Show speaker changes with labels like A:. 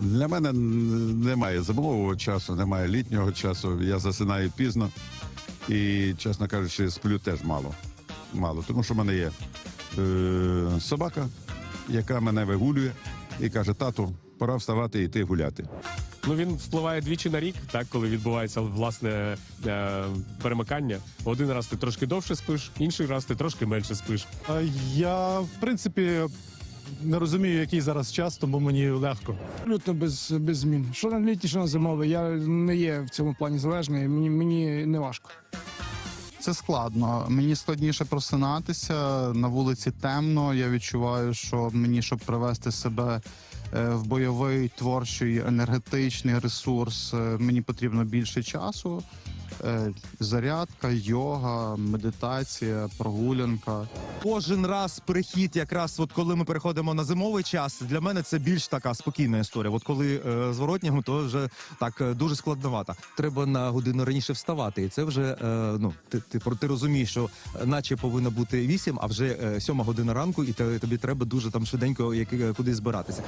A: Для мене немає зимового часу, немає літнього часу. Я засинаю пізно і, чесно кажучи, сплю теж мало. Мало. Тому що в мене є е, собака, яка мене вигулює і каже: тату, пора вставати і йти гуляти.
B: Ну він впливає двічі на рік, так коли відбувається власне е, перемикання. Один раз ти трошки довше спиш, інший раз ти трошки менше спиш.
C: Я, в принципі, не розумію, який зараз час, тому мені легко.
D: Абсолютно без, без змін. Що на літній, що на зимовий. Я не є в цьому плані залежний, мені, мені не важко.
E: Це складно. Мені складніше просинатися. На вулиці темно. Я відчуваю, що мені, щоб привести себе е, в бойовий, творчий, енергетичний ресурс, е, мені потрібно більше часу. Е, Зарядка, йога, медитація, прогулянка.
F: Кожен раз перехід, якраз от коли ми переходимо на зимовий час, для мене це більш така спокійна історія. От коли е, зворотнього, то вже так е, дуже складновато. Треба на годину раніше вставати, і це вже е, ну ти, ти, ти розумієш, що е, наче повинно бути 8, а вже е, 7 година ранку, і тобі треба дуже там швиденько як, е, кудись збиратися.